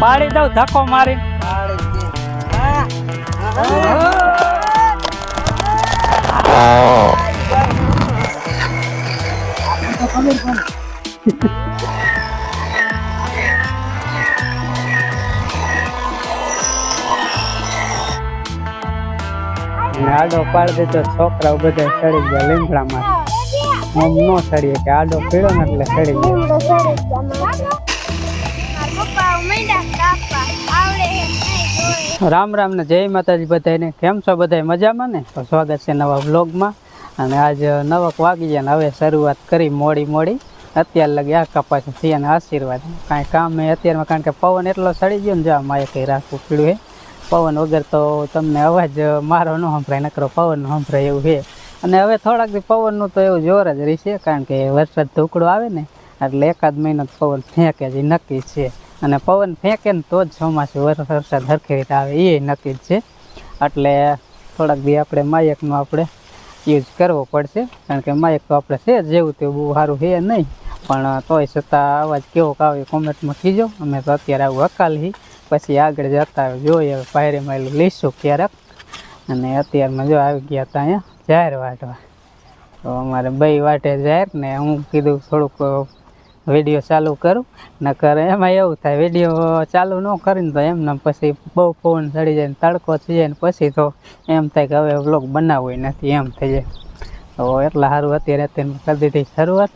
પાડી દઉં, ધક્કો મારી આડો પાડી દીધો, છોકરાઓ બધા ચડી ગયા લીમડામાં. આમ નો ચડીએ કે આડો પીળો ને એટલે ચડી ગયા. રામ રામ ને જય માતાજી બધાને કેમ છો બધા મજામાં ને? તો સ્વાગત છે નવા વ્લોગમાં. અને આજ નવક વાગી ગયા ને હવે શરૂઆત કરી મોડી મોડી. અત્યારે લગી આ કપાસ થયા આશીર્વાદ. કાંઈ કામ નહીં અત્યારમાં, કારણ કે પવન એટલો સડી ગયો ને જો માએ કંઈ રાખવું પીડ્યું હે. પવન વગર તો તમને અવાજ મારો ન સંભળાય, નકરો પવન સંભળાય એવું છે અને હવે થોડાક દી પવનનું તો એવું જોર જ રહેશે કારણ કે વરસાદ ધૂકડો આવે ને, એટલે એકાદ મહિનો પવન ફેંકે જ નક્કી છે. અને પવન ફેંકે ને તો જ ચોમાસું વર- વરસાદ સરખી રીતે આવે, એ નક્કી જ છે. એટલે થોડાક દી આપણે માયકનો આપણે યુઝ કરવો પડશે, કારણ કે માયક તો આપણે છે જેવું તેવું બહુ સારું છે નહીં. પણ તોય છતાં અવાજ કેવો આવે કોમેન્ટમાં કીજો. અમે તો અત્યારે આવું અકાલી પછી આગળ જતા જોઈએ હવે પાયરે લઈશું ક્યારેક. અને અત્યારમાં જો આવી ગયા હતા અહીંયા જાહેર વાટવા તો અમારે બે વાટે જાહેર ને હું કીધું થોડુંક વીડિયો ચાલુ કરું. નકર એમાં એવું થાય, વીડિયો ચાલુ ન કરીને તો એમને પછી બહુ પવન ચડી જાય ને તડકો થઈ જાય ને પછી તો એમ થાય કે હવે વ્લોગ બનાવવો નથી, એમ થઈ જાય. તો એટલા સારું અત્યારે અત્યારે કરી દીધી શરૂઆત.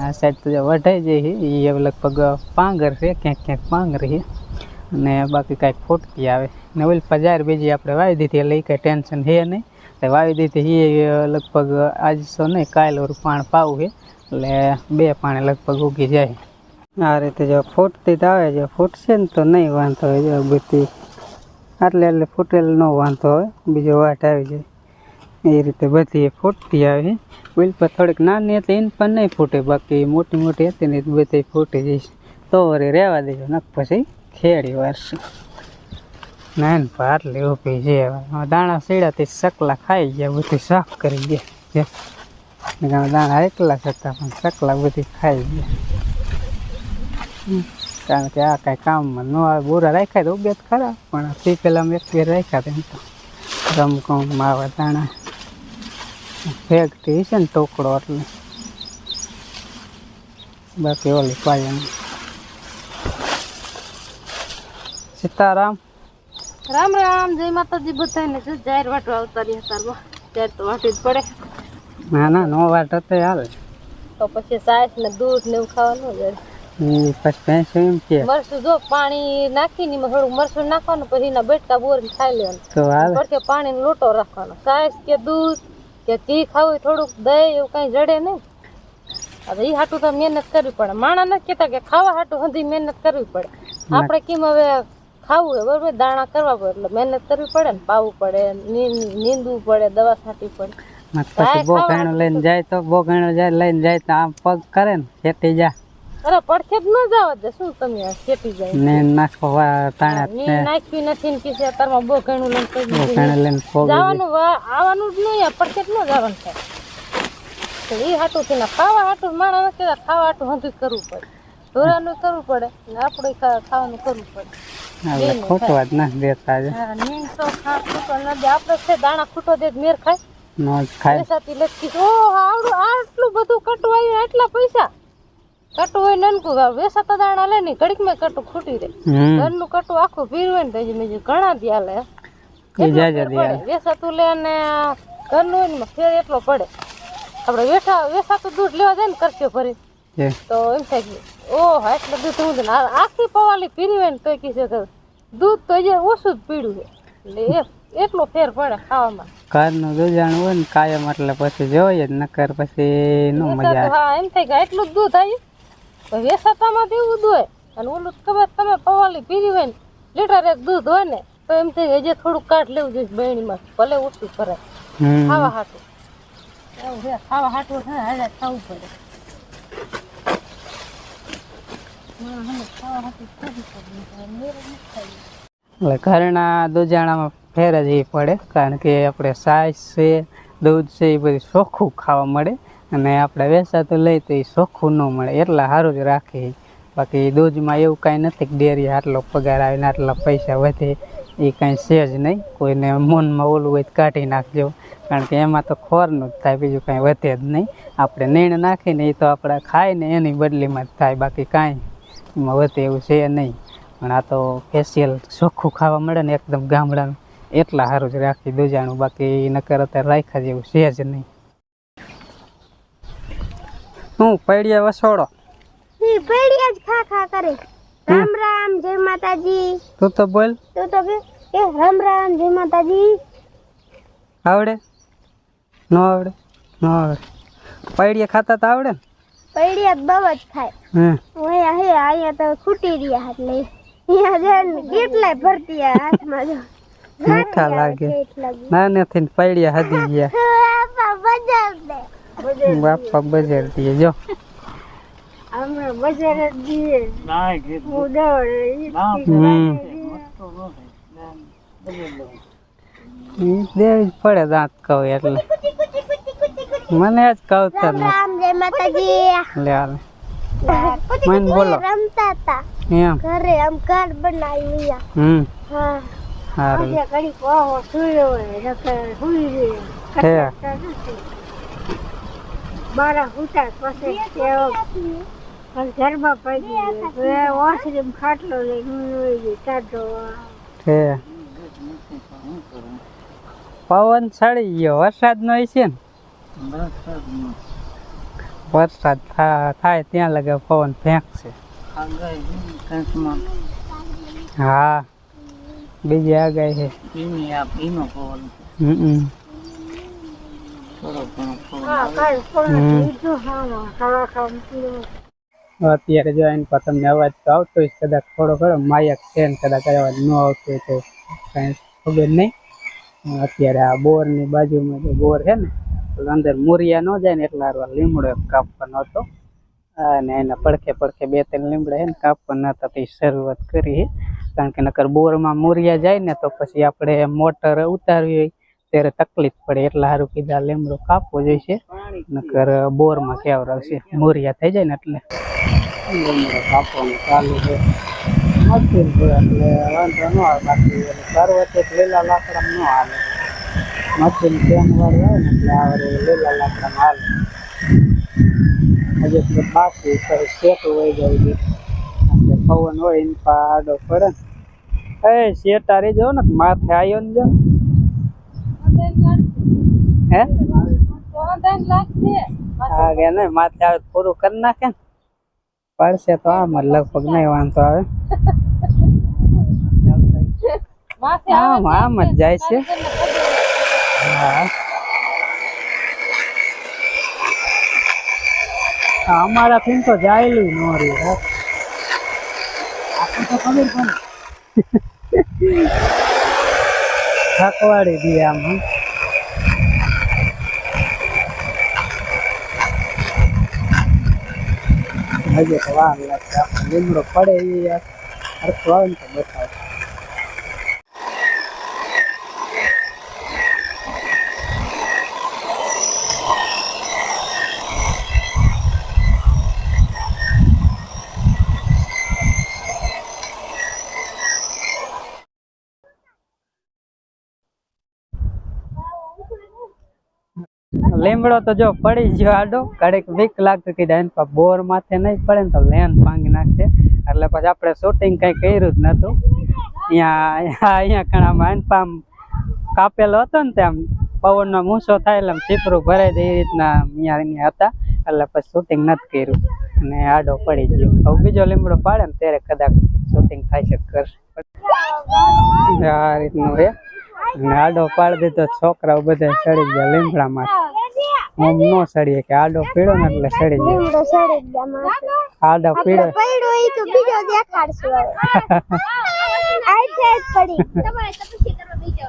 આ સાઈડ તો વઢાઈ જાય એ લગભગ પાંગર છે, ક્યાંક ક્યાંક પાંગર છે. અને બાકી કાંઈક ફૂટકી આવે. ને ઓલ પજાર બીજી આપણે વાવી દીધી, એટલે એ કાંઈ ટેન્શન છે નહીં. એટલે વાવી દીધી એ લગભગ આજ તો નહીં, કાલ ઓરું પાણ પાવું છે. એટલે બે પાણી લગભગ ઉગી જાય. આ રીતે જો ફૂટતી તો આવે, જો ફૂટશે ને તો નહીં વાંધો હોય, જો બધી આટલે એટલે ફૂટેલ ન વાંધો હોય, બીજો વાટ આવી જાય. એ રીતે બધી ફૂટતી આવે. વિલ પર થોડીક નાની હતી, એને પણ નહીં ફૂટે, બાકી મોટી મોટી હતી ને બધી ફૂટી જઈશ. તો વળી રહેવા દેજો નક પછી ખેડી વારશું. ના, ને આટલી ઊભી છે દાણા સીડાથી સકલા ખાઈ ગયા, બધી સાફ કરી ગયા. દાણા એકલા હતા પણ ચકલા બધી ખાઈ ગયા. કારણ કે આ કાંઈ કામમાં ન આવે બોરા રાખ્યા તો ઉગે તો ખરા પણ પહેલાં એક બે રાખ્યા હતા એમ તો રમકમ માવા દાણા ફેક્ટરી છે ને ટોકડો એટલે બાકી ઓલી પાયણ સીતારામ રામ રામ જય માતાજી બધાને જાહેર વાટવા અવતારી હતારમાં ત્યારે તો વાટી જ પડે. ના ના નો વાર તો આવે તો પછી સાસ ને દૂધ ને એવું ખાવાનું જ પછી મરચું જો પાણી નાખીને થોડું મરસું નાખવાનું પછી એના બેટકા બોર ખાઈ લેવાનું. તો હાલે. પડકે પાણીનો લોટો રાખવાનો. સાસ કે દૂધ કે ઘી ખાવું થોડુંક દહીં એવું કઈ જડે નહીં. હવે એ હાટું તો મહેનત કરવી પડે. માણા નથી કેતા કે ખાવા હાટું સુધી મહેનત કરવી પડે. આપણે કેમ હવે ખાવું હોય બરોબર? દાણા કરવા પડે એટલે મહેનત કરવી પડે ને પાવું પડે નીંદવું પડે દવા છાંટવી પડે. પછી બહુ ઘણો લઈને જાય તો બહુ ઘણો જાય લઈને જાય તો આમ પગ કરે ને ખેતી જા. અરે પડખે જ ન જાવ દે શું તમે ખેતી જાય? ને નાખો વા તાણા ને. નાખી નથી ને કીસે અત્યારમાં બહુ ઘણો લઈને પગ બહુ ઘણો લઈને પગ જવાનું આવવાનું જ નહીં પડખે જ ન જવાનું છે તો એ હાટું છે ને ખાવા હાટું માણસ કહેતા ખાવા હાટું હંધું કરવું પડે. ઢોરાનું કરવું પડે ને આપણે ખાવાનું કરવું પડે. ખોટવા જ ના દેતા આપણે છે દાણા ખૂટો દે મેર ખાય. નો ખાય. પૈસાથી લટકી ઓ આવડું આટલું બધું કટું આવ્યું આટલા પૈસા. કટું હોય નનકું વેસાતા દાણા લે ને ઘડીકમાં કટું ખૂટી હમ. ઘરનું કટું આખું ભીર ને તો મેં ઘણા દિયા લે. એ જાજા દે વેસાતું લે ને ઘરનું હોય ને ફેર એટલો પડે. આપણે વેઠા વેસાતું દૂધ લેવા જાય ને કરશે ભરી તો એમ થાય કે દૂધ હું આખી પવાલી પીરી હોય ને તો કીધે દૂધ તો હજી ઓછું જ પીડ્યું એટલે એ એટલો ફેર પડે ખાવામાં. ઘરનું દુજાણ હોય ને કાયમ એટલે પછી જોઈએ નકર પછી નો મજા આવે. હા એમ થાય કે એટલું જ દૂધ આવી તો વેસાતામાં જ હોય. અને ઓલું ખબર તમે પવાલી પીરી હોય ને લીટર એક દૂધ હોય ને તો એમ થાય હજી થોડુંક કાઢ લેવું જોઈએ બહેણીમાં ભલે ઓછું કરાય ખાવા હાટું. એવું છે ખાવા હાટું છે હાલે ખાવું પડે. એટલે ઘરના દુજાણામાં ફેર જ એ પડે, કારણ કે આપણે સાસ છે, દૂધ છે, એ બધું ચોખ્ખું ખાવા મળે અને આપણે વેચાતું લઈએ તો એ ચોખ્ખું ન મળે, એટલા સારું જ રાખે બાકી દૂધમાં એવું કાંઈ નથી કે ડેરી આટલો પગાર આવે ને આટલા પૈસા વધે, એ કાંઈ છે જ નહીં. કોઈને મનમાં ઓલું હોય તો કાઢી નાખજો, કારણ કે એમાં તો ખોરનું જ થાય, બીજું કાંઈ વધે જ નહીં. આપણે નીણ નાખીને એ તો આપણે ખાય ને એની બદલીમાં જ થાય, બાકી કાંઈ એમાં વધે એવું છે નહીં. પણ આ તો ફેશિયલ ચોખ્ખું ખાવા મળે ને એકદમ ગામડાનું. એટલા સારું જ રાખી દૂજાણું બાકી નકર અત્યારે રાખ્યા જેવું છે જ નહીં. હું પૈડિયા વસોડો. ઈ જ ખા ખા કરે. રામ રામ જય માતાજી. તું તો બોલ. તું તો કે કે રામ રામ જય માતાજી. આવડે? ન આવડે? ન આવડે. પૈડિયા ખાતા તો આવડે ને? ભેડિયા જ બહુ જ ખાય. હું અહીંયા હે અહીંયા તો ખૂટી રહ્યા એટલે. અહીંયા જઈને કેટલાય ભરતી હાથમાં જો. મીઠા લાગે. નાનેથી પડ્યા હદી ગયા. બાપા બજાર દે. બાપા જો. દેવી પડે દાંત કહું એટલે. મને જ કહું પછી મને બોલો. રમતા હતા. એમ. ઘરે આમ ઘર બનાવ્યું હમ. હા. સારું હે. બારા ફૂટા પછી ઘરમાં પડી વોશરૂમ ખાટલો લઈને વહી હે. પવન ચડી ગયો. વરસાદ નો છે ને? વરસાદ થાય ત્યાં લગે પવન ફેંકશે. હા. બીજી આગાહી છે. હમ હા કાલ પણ હમ. લીધું હા ખાવા ખાવા અત્યારે જો એની પર તમને અવાજ તો આવતો હોય છે, કદાચ થોડો ઘણો માયક છે ને કદાચ અવાજ ન આવતો હોય તો કાંઈ ખબર નહીં. અત્યારે આ બોરની બાજુમાં જે બોર છે ને તો અંદર મુરિયા ન જાય ને એટલા હારવાર લીમડો એક કાપવાનો હતો. અને એના પડખે પડખે બે ત્રણ લીમડા છે ને કાપવાના હતા તે શરૂઆત કરી છે. કારણ કે નકર બોરમાં મોરિયા જાય ને તો પછી આપણે મોટર ઉતારવી હોય ત્યારે તકલીફ પડે. એટલા સારું કીધા લીમડો કાપવો જોઈશે. નકર બોરમાં કેવરાવશે મોરિયા થઈ જાય ને એટલે. લીમડો કાપવાનું ચાલુ છે મજબૂર છે. એટલે લીલા લાકડામાં ન હાલે ને લીલા લાકડામાં હાલે હજી બાકી શેઠું જાય પવન હોય એની એ શેર તારી જો ને માથે આવ્યો ને જો. હે? હા કે નહીં માથે આવે પૂરું કરી નાખે ને. પડશે તો આમ લગભગ નહીં વાંધો આવે. આમ આમ જ જાય છે. હા. હા, અમારાથી તો ન. થકવાડી દઈએ આમ હજે તો વાર લાગશે. આપણે લીમડો પડે એ હરખું આવે ને તો બતાવે લીમડો તો જો પડી ગયો આડો, ઘડીક વીક લાગતું કીધા એને બોર માથે નહીં પડે ને તો લેન ભાંગી નાખશે. એટલે પછી આપણે શૂટિંગ કંઈ કર્યું જ નહોતું. અહીંયા અહીંયા ઘણામાં પામ કાપેલો હતો ને તેમ પવનનો મૂસો થાય એટલે ચીપરું ભરાઈ દે એ રીતના અહીંયા હતા. એટલે પછી શૂટિંગ નથી કર્યું. અને આડો પડી ગયો. હવે બીજો લીમડો પાડે ને ત્યારે કદાચ શૂટિંગ થાય છે કરશે. આ રીતનું છે. આડો પાડી દીધો, છોકરાઓ બધા ચડી ગયા લીમડામાં. નો સડીએ કે આડો પીળો ને એટલે સડી જાય. લીમડો સડી ગયા માથે. આડો પીડો પીળો. એ તો બીજો દેખાડશું હવે. આઈ છે પડી. તમારે તપસ્યા કરવા બીજો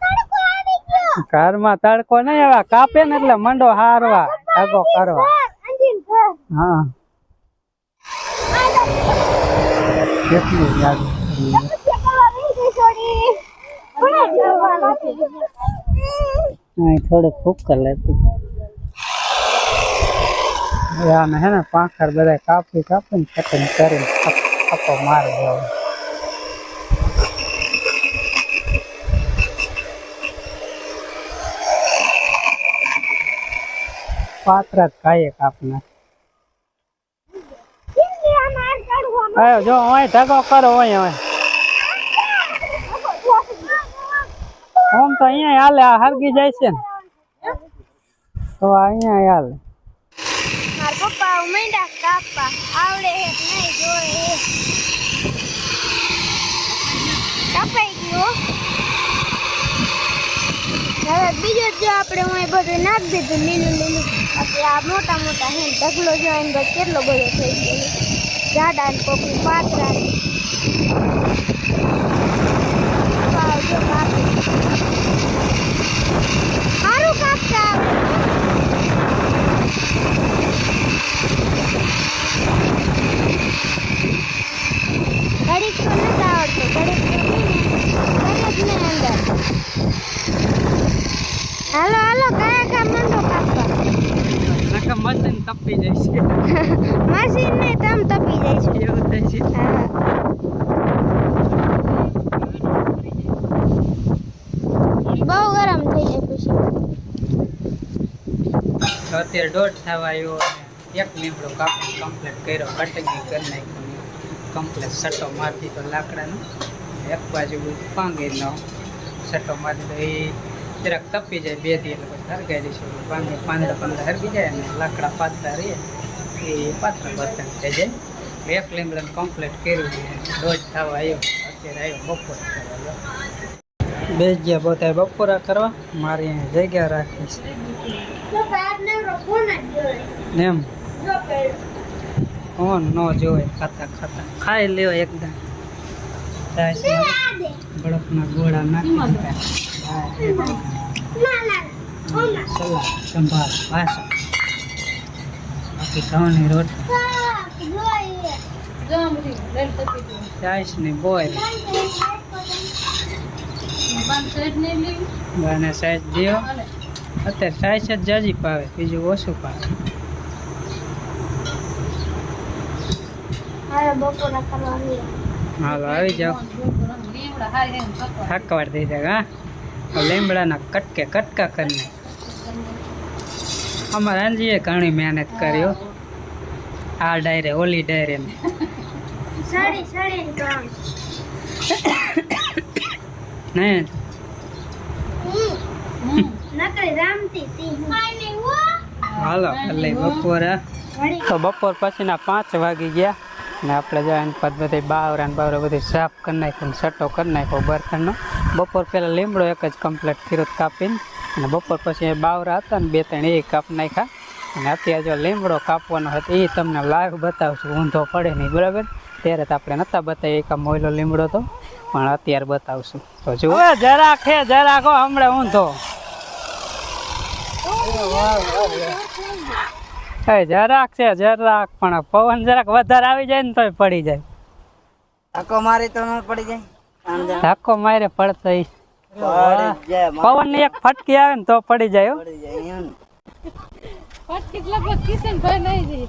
તડકો આવી ગયો. ઘરમાં તડકો નહીં આવે કાપે ને એટલે મંડો હારવા આગો કરવા. હા. કેટલું યાદ તપસ્યા કરવા બીજી છોડી પણ જવાનું છે અહીં થોડુંક ફૂક કરી લેતું આને હે ને પાંખર બધા કાપી કાપીને કટિંગ કરીને થપ્પો મારી દેવો. પાત્ર ખાઈએ કાપના આયો જો ઓય ઢગો કરો ઓય ઓય. આમ તો અહીંયા હાલે આ હરગી જાય છે ને તો અહીંયા હાલે માર પપ્પા ઉમેંડા કાપા આવડે હે કે નહીં જોડે હે કાપાઈ ગયો હવે બીજો જો આપણે હું બધું નાખી દીધું લીલું લીલું પછી આ મોટા મોટા હે ને ઢગલો જો એનો બધો કેટલો બધો થઈ ગયો છે. જાડા ને કોકની પાતરા ને વાવ, જો નહીં હાલો હાલો કયા કામ મંડો કાપવા નકર મશીન તપી જાય છે. મશીન ને તમ તપી જાય છે. એવું થાય છે. હા. બહુ ગરમ થઈ જાય પછી અત્યારે દોઢ થવા આવ્યો એક લીમડો કાપી કમ્પ્લેટ કર્યો કટકી કરી નાખ્યો કમ્પ્લેટ સટ્ટો મારી દીધો લાકડાનો એક બાજુ પાંગી નો સટ્ટો મારી દીધો એ જરાક તપી જાય બે દી, એટલે પછી હરગાઈ દઈશું. પાંગે પાંદડા પાંદડા હરગી જાય અને લાકડા પાતળા રહીએ એ પાત્ર પાતળા થઈ જાય. એક લીમડાને કમ્પ્લેટ કર્યું દોઢ થવા આવ્યો. અત્યારે આવ્યો બપોર કરવા બે ગયા બધા બપોરા કરવા. મારી અહીં જગ્યા રાખી છે. એમ? કોણ ન જોવે? ખાતા ખાતા. ખાઈ લ્યો એકદમ. બળફના ગોળા નાખી સંભાળ સલાડ ભાષા બાકી ઘઉંની રોટલી. ચાઈસની બોય. પાંચ સાઈડ ને લેવી અને સાઈઝ દ્યો અત્યારે સાઈઝ જ જાજી પાવે બીજું ઓછું પાવે. હાલો આવી જાઓ. થાકવાડ દે હા? લીમડાના કટકે કટકા કરી અમારા અંજીએ ઘણી મહેનત કર્યો આ ડાયરે ઓલી ડાયરે સડી સડી નહીં હમ. નકરી રામતી તી કાઈ હો હાલો, એટલે બપોરે. તો બપોર પછીના પાંચ વાગી ગયા ને આપણે જાય એની પછી બધી બાવરા ને બાવરા બધી સાફ કરી નાખ્યું સટ્ટો કરી નાખ્યો બરખણનો બપોર પહેલાં લીમડો એક જ કમ્પ્લીટ કર્યો કાપીને અને બપોર પછી એ બાવરા હતા ને બે ત્રણ એ કાપ નાખ્યા. અને અત્યારે જો લીમડો કાપવાનો હતો એ તમને લાઈવ બતાવશું, ઊંધો પડે નહીં, બરાબર? ત્યારે તો આપણે નહોતા બતાવી એક મોયલો લીમડો તો, પણ અત્યારે બતાવશું. તો જુઓ. જરાક હે, જરાક હમણાં ઊંધો. એ જરાક છે જરાક પણ પવન જરાક વધારે આવી જાય ને તોય પડી જાય. ધક્કો મારી તો ન પડી જાય. ધક્કો મારે પડતો પવનની એક ફટકી આવે ને તો પડી જાય હો. પડી જાય એમ. ફટકી લગભગ લગભગ કિશનભાઈ નહીં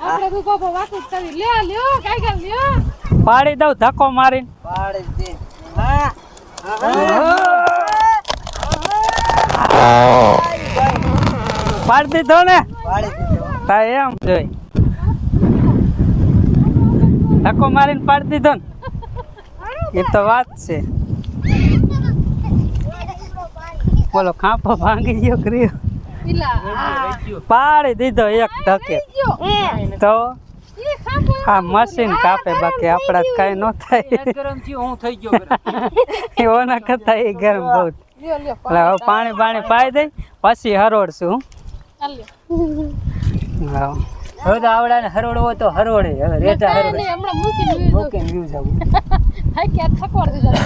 આપણે તો બાપા વાતું જ કરી. લ્યો લ્યો કાઈ કાઈ લ્યો. પાડી દઉં ધક્કો મારીને. પાડી દે. હા. પાડી દીધો ને? તા એમ જોઈ. ધક્કો મારીને પાડી દીધો ને? એ તો વાત છે. બોલો ખાંપો ભાંગી ગયો કર્યો પાડી દીધો એક ધકે. તો? આ મશીન કાપે બાકી આપણા કઈ ન થાય. એવો ના કરતા એ ગરમ બહુ એટલે હવે પાણી પાણી પાઈ દઈ પછી હરોડશું હા હવે તો આવડાને હરોડવો તો હરોડે હવે રેટા નહીં, હમણાં મૂકી જાઉં. મૂકીને વ્યૂ જવું. હાય કે આ થકવાડ દીધા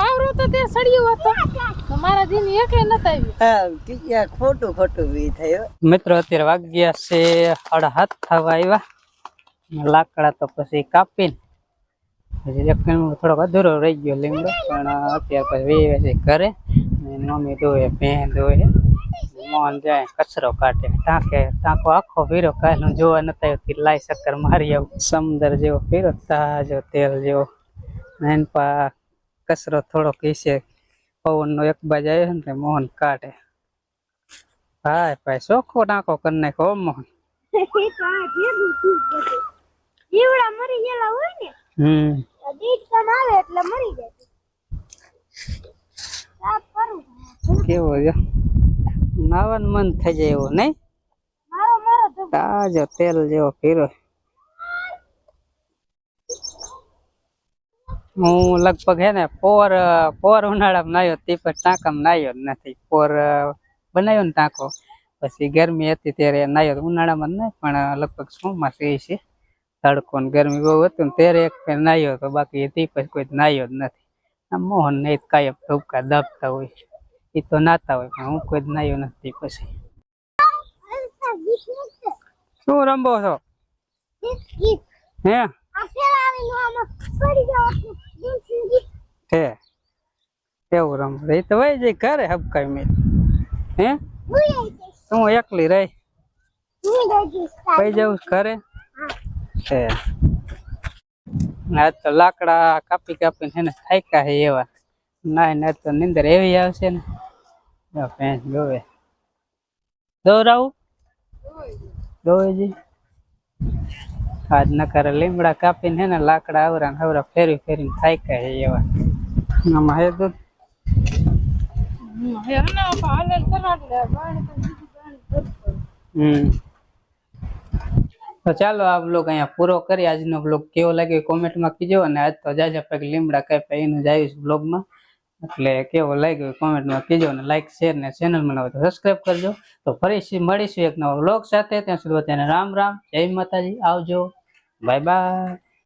પાવરો તો તે સળિયો હતો. મારા દિન એકલે નતા આવી. હા ખોટું ખોટું બી થયો. મિત્રો અત્યારે વાગ્યા છે સાડા હાથ થવા આવ્યા. લાકડા તો પછી કાપીને. પછી એક થોડોક અધૂરો રહી ગયો લીમડો. પણ અત્યારે પછી વે છે ઘરે. એની દોવે ભેં દોવે મોહન જાય કચરો કાઢે ટાંકે ટાંકો આખો ફેરો કાલનો જોવા નતા લાઈ ચક્કર મારી આવું. સમુદર જેવો ફેરો તાજો તેલ જેવો. ને એન પા કચરો થોડો કીસે પવનનો એક બાજુ આવ્યો ને મોહન કાઢે. ભાઈ ભાઈ ચોખ્ખો ટાંકો કરી નાખો મોહન જીવડા મરી ગયેલા હોય ને હમ. દીઠ આવે એટલે મરી જાય. સાફ કરું કેવો નાવાનું મન થઈ જાય એવું, નહીં? તાજો તેલ જેવો પીરો. હું લગભગ હે ને પોર પોર ઉનાળામાં નાયો તે પછી ટાંકામાં નાયો જ નથી. પોર બનાવ્યો ને ટાંકો. પછી ગરમી હતી ત્યારે નાયો ઉનાળામાં નહીં, પણ લગભગ ચોમાસું છે તડકો ને ગરમી બહુ હતું ત્યારે એક ફેર નાયો તો બાકી તે પછી કોઈ નાયો જ નથી. મોહન ને ઈ જ કાયમ ધબકા દાબતા હોય એ તો નાતા હોય, પણ હું કોઈ જ નાયો નથી પછી. શું રમવો છો? હે? હે? કેવું રમવું એ તો વહી જાય ઘરે હબકાઈ મેં હે? હું એકલી રહી? વહી જવું ઘરે? હે. આજ તો લાકડા કાપી કાપીને હે ને થાક્યા છે એવા. ના ના તો નીંદર એવી આવશે ને. ફેન ભેંસ દોવે દોરાવું? દોવેજી આજ નકર લીમડા કાપીને હે ને લાકડા આવરા ને હવરા ફેરી ફેરીને થાક્યા હે એવા. આમાં હે દૂધ? એના. હમ. તો ચાલો આ બ્લોગ અહીંયા પૂરો કરી આજનો બ્લોગ કેવો લાગ્યો કોમેન્ટમાં કીજો અને આજ તો જાજા પેક લીમડા કાપ્યા એનું જ આવ્યું છે બ્લોગમાં એટલે કેવો લાગ્યો કોમેન્ટમાં કીજો અને લાઇક શેર ને ચેનલ બનાવો તો સબસ્ક્રાઈબ કરજો. તો ફરીથી મળીશું એક નવા બ્લોગ સાથે. ત્યાં સુધી બધાને રામ રામ. જય માતાજી. આવજો. Bye bye